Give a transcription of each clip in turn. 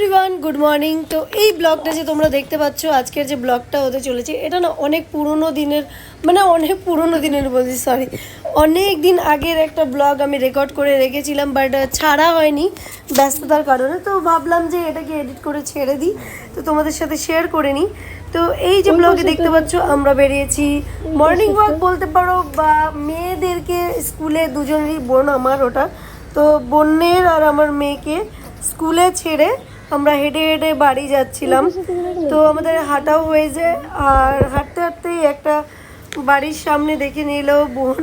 Everyone good morning তো এই ব্লগটা যে তোমরা দেখতে পাচ্ছ আজকের যে ব্লগটা হতে চলেছে এটা না অনেক পুরনো দিনের মানে অনেক পুরনো দিনের বলছি সরি অনেক দিন আগের একটা ব্লগ আমি রেকর্ড করে রেখেছিলাম বাট ছাড়া হয়নি ব্যস্ততার কারণে। তো ভাবলাম যে এটাকে এডিট করে ছেড়ে দিই তো তোমাদের সাথে শেয়ার করে নিই। তো এই যে ব্লগে দেখতে পাচ্ছ আমরা বেরিয়েছি মর্নিং ওয়াক বলতে পারো বা মেয়েদেরকে স্কুলে দুজনেরই বোন আমার ওটা। তো বোনের আর আমার মেয়েকে স্কুলে ছেড়ে আমরা হেঁটে হেঁটে বাড়ি যাচ্ছিলাম। তো আমাদের হাঁটাও হয়ে যায় আর হাঁটতে হাঁটতেই একটা বাড়ির সামনে দেখে নিল বোন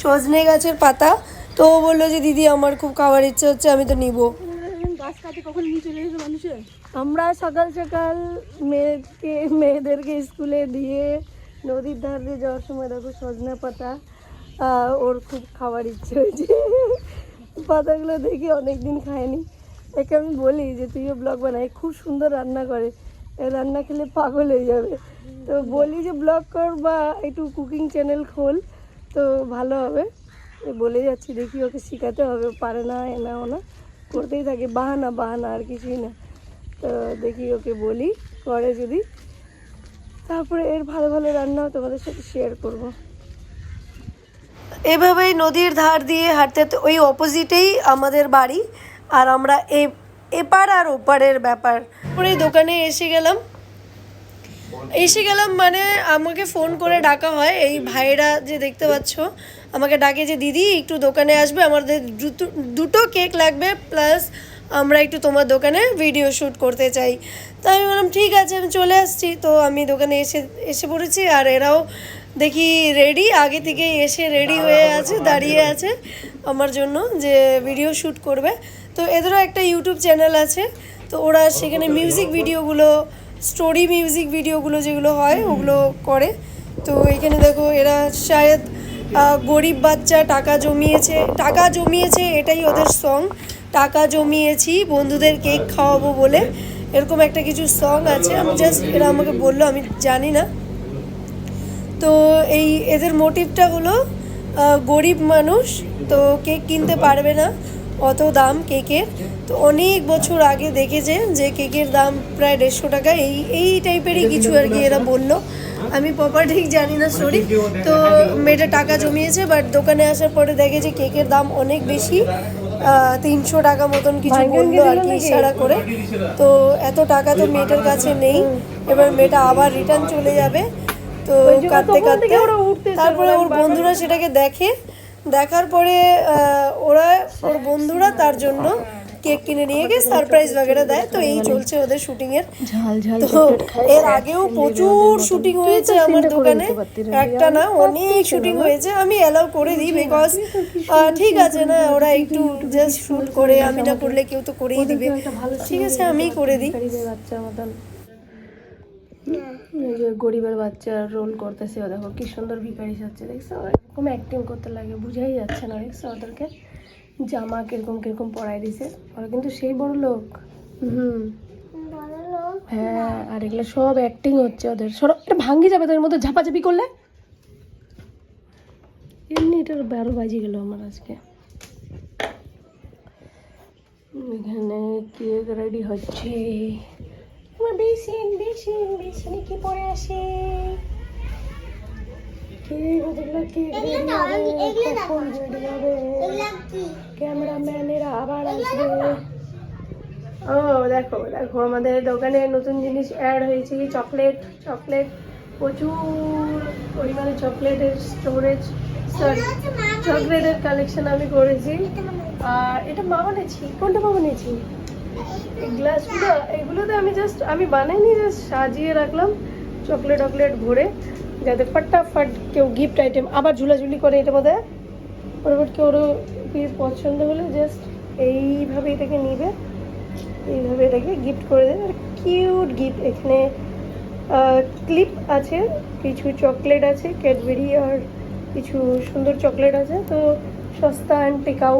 সজনে গাছের পাতা। তো ও বলল যে দিদি আমার খুব খাওয়ার ইচ্ছে হচ্ছে আমি তো নিব। গাছ কাটে কখন নিয়ে চলে আমরা সকাল সকাল মেয়েকে মেয়েদেরকে স্কুলে দিয়ে নদীর ধার দিয়ে যাওয়ার সময় দেখো সজনে পাতা ওর খুব খাওয়ার ইচ্ছে হয়েছে। পাতাগুলো দেখে অনেক দিন খায়নি। একে আমি বলি যে, তুইও ব্লগ বানাই, খুব সুন্দর রান্না করে। রান্না খেলে পাগল হয়ে যাবে। তো বলি যে, ব্লগ কর বা একটু কুকিং চ্যানেল খোল, তো ভালো হবে। বলে যাচ্ছি, দেখি ওকে শেখাতে হবে, পারে না এনা ওনা করতেই থাকে, বাহানা বাহানা, আর কিছুই না। তো দেখি ওকে বলি, করে যদি। তারপরে এর ভালো ভালো রান্নাও তোমাদের সাথে শেয়ার করব। এভাবেই নদীর ধার দিয়ে হাঁটতে, ওই অপোজিটেই আমাদের বাড়ি। আর আমরা এ, এপার আর ওপারের ব্যাপার। পরে দোকানে এসে গেলাম। এসে গেলাম মানে আমাকে ফোন করে ডাকা হয়। এই ভাইরা যে দেখতে পাচ্ছ, আমাকে ডাকে যে, দিদি, একটু দোকানে আসবে, আমাদের দুটো দুটো কেক লাগবে, প্লাস আমরা একটু তোমার দোকানে ভিডিও শ্যুট করতে চাই। তো আমি বললাম ঠিক আছে আমি চলে আসছি। তো আমি দোকানে এসে এসে পড়েছি আর এরাও দেখি রেডি আগে থেকেই এসে রেডি হয়ে আছে দাঁড়িয়ে আছে আমার জন্য যে ভিডিও শ্যুট করবে। তো এদেরও একটা ইউটিউব চ্যানেল আছে। তো ওরা সেখানে মিউজিক ভিডিওগুলো স্টোরি মিউজিক ভিডিওগুলো যেগুলো হয় ওগুলো করে। তো এখানে দেখো এরা শায়দ গরিব বাচ্চা টাকা জমিয়েছে। টাকা জমিয়েছে এটাই ওদের সং টাকা জমিয়েছি বন্ধুদের কেক খাওয়াবো বলে। এরকম একটা কিছু সং আছে আমি জাস্ট এরা আমাকে বলল আমি জানি না। তো এই এদের মোটিভটা হলো গরিব মানুষ তো কেক কিনতে পারবে না অত দাম কেকের। তো অনেক বছর আগে দেখেছে যে কেকের দাম প্রায় দেড়শো টাকা এই এই টাইপেরই কিছু আর কি এরা বলল। আমি প্রপার ঠিক জানি না স্টোরি তো মেয়েটা টাকা জমিয়েছে বাট দোকানে আসার পরে দেখে যে কেকের দাম অনেক বেশি। তিনশো টাকা মতন কিছু বলল আর কি ইশারা করে। তো এত টাকা তো মেয়েটার কাছে নেই। এবার মেয়েটা আবার রিটার্ন চলে যাবে। তো কাঁদতে কাঁদতে তারপরে ওর বন্ধুরা সেটাকে দেখে। দেখার পরে আহ, ওরা ওর বন্ধুরা তার জন্য কেক কিনে নিয়ে গিয়ে সারপ্রাইজ বাগেরা দেয়। তো এই চলছে ওদের শুটিং এর। তো এর আগেও প্রচুর শুটিং হয়েছে আমার দোকানে। একটা না অনেক শুটিং হয়েছে। আমি অ্যালাউ করে দিই বিকজ ঠিক আছে না ওরা একটু জাস্ট শুট করে আমি না করলে কেউ তো করেই দিবে। ঠিক আছে আমিই করে দিই। বাচ্চার মতন এই যে গরিবের বাচ্চা রোল করতেছে ও দেখো কি সুন্দর ভিখারি সাজছে। দেখছ? এরকম অ্যাক্টিং করতে লাগে বুঝাই যাচ্ছে না। দেখছ ওদেরকে? জামা কীরকম কীরকম পরাই দিছে। ওরা কিন্তু সেই বড় লোক। হুম। হ্যাঁ আর এগুলো সব অ্যাক্টিং হচ্ছে ওদের। সর এটা ভাঙ্গি যাবে তোর মধ্যে ঝাপাঝাপি করলে? এমনি এটার বারো বাজে গেল আমার আজকে। এখানে কেক রেডি হচ্ছে? আমার বেসিন বেসিন বেসিনে কি পরে আসে? কেক ওদেরগুলো কেক রেডি হবে কখন রেডি হবে ক্যামেরাম্যানেরা আবার আসবে। ও, দেখো দেখো, আমাদের দোকানে নতুন জিনিস অ্যাড হয়েছে চকলেট চকলেট প্রচুর পরিমাণে চকলেটের স্টোরেজ সরি চকলেটের কালেকশন আমি করেছি। আর এটা মা বানিয়েছি কোনটা মা বানিয়েছি গ্লাসগুলো এগুলোতে আমি জাস্ট আমি বানাইনি জাস্ট সাজিয়ে রাখলাম চকলেট টকলেট ভরে, যাতে ফটাফট কেউ গিফট আইটেম আবার ঝুলাঝুলি করে এটা বোধ হয় কেউ কি পছন্দ হলে জাস্ট এইভাবে এটাকে নিবে, এইভাবে এটাকে গিফট করে দেবে আর কিউট গিফট এখানে ক্লিপ আছে, কিছু চকলেট আছে ক্যাডবেরি আর কিছু সুন্দর চকলেট আছে, তো সস্তা অ্যান্ড টেকাও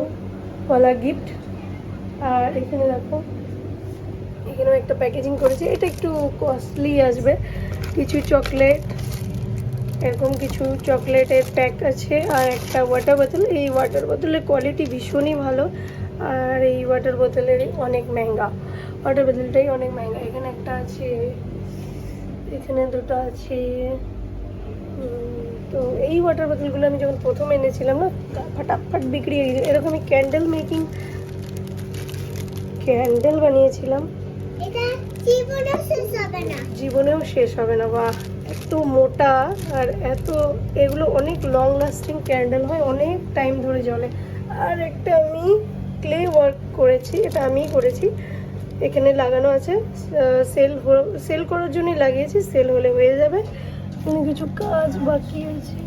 ওয়ালা গিফট আর এখানে দেখো, এখানেও একটা প্যাকেজিং করেছে, এটা একটু কস্টলি আসবে, কিছু চকলেট এরকম কিছু চকলেটের প্যাক আছে আর একটা ওয়াটার বোতল এই ওয়াটার বোতলের কোয়ালিটি ভীষণই ভালো। আর এই ওয়াটার বোতলের অনেক মেহঙ্গা ওয়াটার বোতলটাই অনেক মেহঙ্গা এখানে একটা আছে এখানে দুটো আছে। তো এই ওয়াটার বোতলগুলো আমি যখন প্রথম এনেছিলাম না ফাটাফাট বিক্রি হয়ে গেছে। এরকম আমি ক্যান্ডেল মেকিং ক্যান্ডেল বানিয়েছিলাম জীবনেও শেষ হবে না। জীবনেও শেষ হবে না বা এত মোটা আর এত, এগুলো অনেক লং লাস্টিং ক্যান্ডেল হয়, অনেক টাইম ধরে জ্বলে। আর একটা আমি ক্লে ওয়ার্ক করেছি, এটা আমিই করেছি। এখানে লাগানো আছে সেল সেল করার জন্যই লাগিয়েছি সেল হলে হয়ে যাবে। কিছু কাজ বাকি আছে।